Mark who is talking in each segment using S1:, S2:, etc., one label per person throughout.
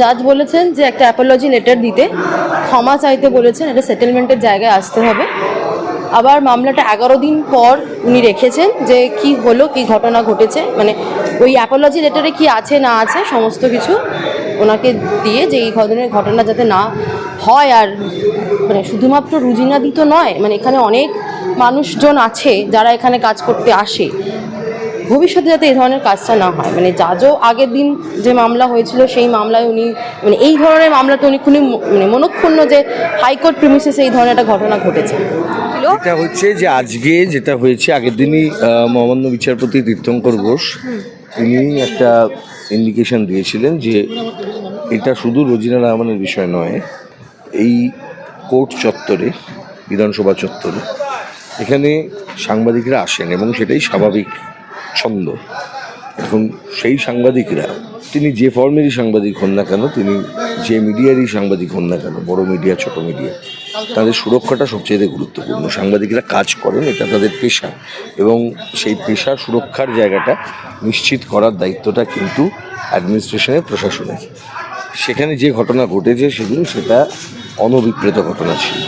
S1: জাজ বলেছেন যে একটা অ্যাপোলজি লেটার দিতে, ক্ষমা চাইতে বলেছেন, এটা সেটেলমেন্টের জায়গায় আসতে হবে। আবার মামলাটা এগারো দিন পর উনি রেখেছেন যে কি হলো, কি ঘটনা ঘটেছে মানে ওই অ্যাপোলজি লেটারে কি আছে, না আছে, সমস্ত কিছু ওনাকে দিয়ে যে এই ধরনের ঘটনা যাতে না হয় আর মানে শুধুমাত্র রুজিনাদি তো নয় মানে এখানে অনেক মানুষজন আছে যারা এখানে কাজ করতে আসে। ভবিষ্যতে যাতে এই ধরনের কাজটা না হয়। মানে জাজও আগের দিন যে মামলা হয়েছিল সেই মামলায় উনি মানে এই ধরনের মামলাতে উনি ম- মানে মনক্ষুণ্ণ যে হাইকোর্ট প্রিমিসেসে এই ধরনের একটা ঘটনা ঘটেছে।
S2: এটা হচ্ছে যে আজকে যেটা হয়েছে আগের দিনই মহামান্য বিচারপতি তীর্থঙ্কর ঘোষ তিনি একটা ইন্ডিকেশন দিয়েছিলেন যে এটা শুধু রোজিনা রহমানের বিষয় নয় এই কোর্ট চত্বরে বিধানসভা চত্বরে এখানে সাংবাদিকরা আসেন এবং সেটাই স্বাভাবিক ছন্দ এখন সেই সাংবাদিকরা, তিনি যে ফর্মেরই সাংবাদিক হন না কেন, তিনি যে মিডিয়ারই সাংবাদিক হন না কেন, বড় মিডিয়া, ছোট মিডিয়া, তাদের সুরক্ষাটা সবচেয়ে গুরুত্বপূর্ণ। সাংবাদিকরা কাজ করেন, এটা তাদের পেশা এবং সেই পেশা সুরক্ষার জায়গাটা নিশ্চিত করার দায়িত্বটা কিন্তু অ্যাডমিনিস্ট্রেশনের প্রশাসনের। সেখানে যে ঘটনা ঘটেছে সেদিন সেটা অনভিপ্রেত ঘটনা ছিল।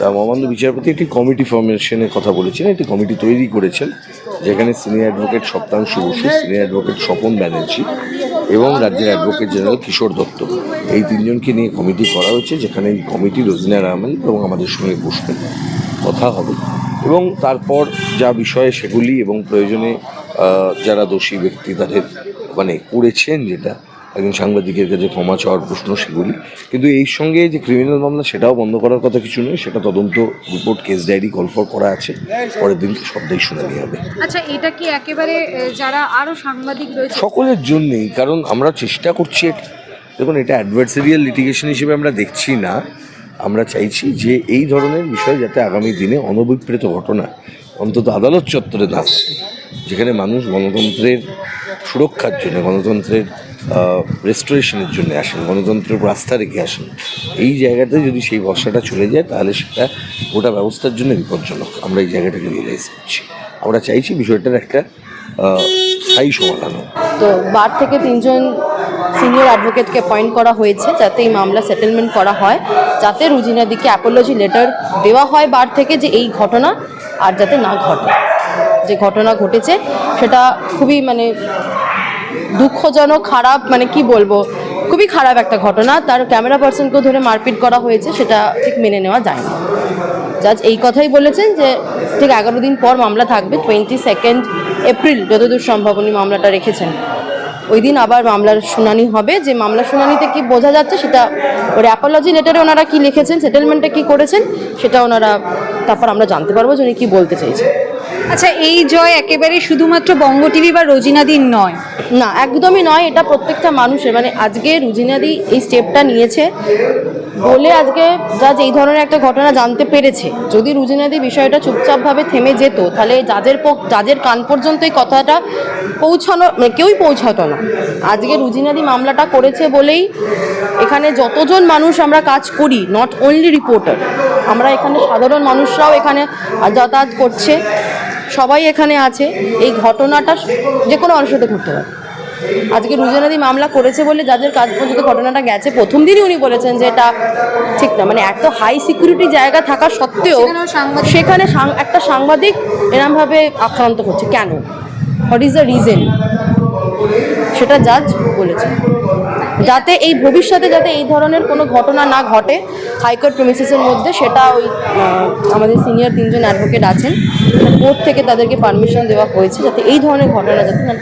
S2: তা মহামান্য বিচারপতি একটি কমিটি ফর্মেশনের কথা বলেছেন, একটি কমিটি তৈরি করেছেন, যেখানে senior advocate Saptangshu Basu senior advocate Swapan Banerjee এবং রাজ্যের অ্যাডভোকেট জেনারেল কিশোর দত্ত। এই তিনজনকে নিয়ে কমিটি করা হয়েছে, যেখানে কমিটি রোজিনা রহমান এবং আমাদের সঙ্গে বসবেন। কথা হবে। এবং তারপর যা বিষয়ে, সেগুলি এবং প্রয়োজনে যারা দোষী ব্যক্তি তাদের মানে করেছেন যেটা একজন সাংবাদিকের কাছে ক্ষমা চাওয়ার প্রশ্ন সেগুলি। কিন্তু এই সঙ্গে যে ক্রিমিনাল মামলা সেটাও বন্ধ করার কথা কিছু নয় সেটা তদন্ত রিপোর্ট কেস ডায়েরি কলফর করা আছে। পরের দিন সবটাই শুনানি হবে।
S3: আচ্ছা এটা কি একেবারে যারা আরও সাংবাদিক রয়েছে?
S2: সকলের জন্যেই কারণ আমরা চেষ্টা করছি দেখুন এটা অ্যাডভার্সারিয়াল লিটিগেশন হিসেবে আমরা দেখছি না। আমরা চাইছি যে এই ধরনের বিষয় যাতে আগামী দিনে অনভিপ্রেত ঘটনা অন্তত আদালত চত্বরে না ঘটে যেখানে মানুষ গণতন্ত্রের সুরক্ষার জন্য গণতন্ত্রের রেস্টোরেশনের জন্য আসেন, গণতন্ত্রের উপর আস্থা রেখে আসেন। এই জায়গাতে যদি সেই ভরসাটা চলে যায়, তাহলে সেটা গোটা ব্যবস্থার জন্য বিপজ্জনক। আমরা এই জায়গাটাকে রিয়েলাইজ করছি। আমরা চাইছি বিষয়টার একটা স্থায়ী সমাধান
S1: তো বার থেকে তিনজন সিনিয়র অ্যাডভোকেটকে অ্যাপয়েন্ট করা হয়েছে, যাতে এই মামলা সেটেলমেন্ট করা হয়, যাতে রুজিনাদিকে অ্যাপোলজি লেটার দেওয়া হয় বার থেকে যে এই ঘটনা, আর যাতে না ঘটে। যে ঘটনা ঘটেছে, সেটা খুবই মানে দুঃখজনক, খারাপ মানে কি বলব? খুবই খারাপ একটা ঘটনা। তার ক্যামেরা পার্সনকেও ধরে মারপিট করা হয়েছে, সেটা ঠিক মেনে নেওয়া যায় না। জাজ এই কথাই বলেছেন যে, ঠিক এগারো দিন পর মামলা থাকবে টোয়েন্টি সেকেন্ড এপ্রিল যতদূর সম্ভব উনি মামলাটা রেখেছেন। ওই দিন আবার মামলার শুনানি হবে। যে মামলা শুনানিতে কি বোঝা যাচ্ছে, সেটা ওর অ্যাপোলজি লেটারে ওনারা কি লিখেছেন সেটেলমেন্টে কি করেছেন, সেটা ওনারা তারপর আমরা জানতে পারব যে উনি কী বলতে চাইছেন।
S3: আচ্ছা এই জয় একেবারে শুধুমাত্র বঙ্গ টিভি বা রোজিনাদিন নয়?
S1: না, একদমই নয়, এটা প্রত্যেকটা মানুষের। মানে আজকে রুজিনাদি এই স্টেপটা নিয়েছে বলে আজকে জাজ এই ধরনের একটা ঘটনা জানতে পেরেছে, যদি রুজিনাদি বিষয়টা চুপচাপভাবে থেমে যেত, তাহলে জাজের জাজের কান পর্যন্ত এই কথাটা পৌঁছানো মানে কেউই পৌঁছাতো না। আজকে রুজিনাদি মামলাটা করেছে বলেই এখানে যতজন মানুষ আমরা কাজ করি নট অনলি রিপোর্টার আমরা এখানে সাধারণ মানুষরাও এখানে যাতায়াত করছে। সবাই এখানে আছে। এই ঘটনাটা যে কোনো মানুষের সাথে ঘটতে পারে। আজকে রুজনাদি মামলা করেছে বলে যাদের কাজ পর্যন্ত ঘটনাটা গেছে প্রথম দিনই উনি বলেছেন যে এটা ঠিক না। মানে এত হাই সিকিউরিটি জায়গা থাকা সত্ত্বেও সেখানে সাং- একটা সাংবাদিক এরমভাবে আক্রান্ত হচ্ছে কেন? হোয়াট ইজ দ্য রিজন সেটা জাজ বলেছে। যাতে এই ভবিষ্যতে যাতে এই ধরনের কোনো ঘটনা না ঘটে, হাইকোর্ট প্রেমিসেসের মধ্যে সেটা ওই আমাদের সিনিয়র তিনজন অ্যাডভোকেট আছেন কোর্ট থেকে তাদেরকে পারমিশন দেওয়া হয়েছে যাতে এই ধরনের ঘটনা যাতে না-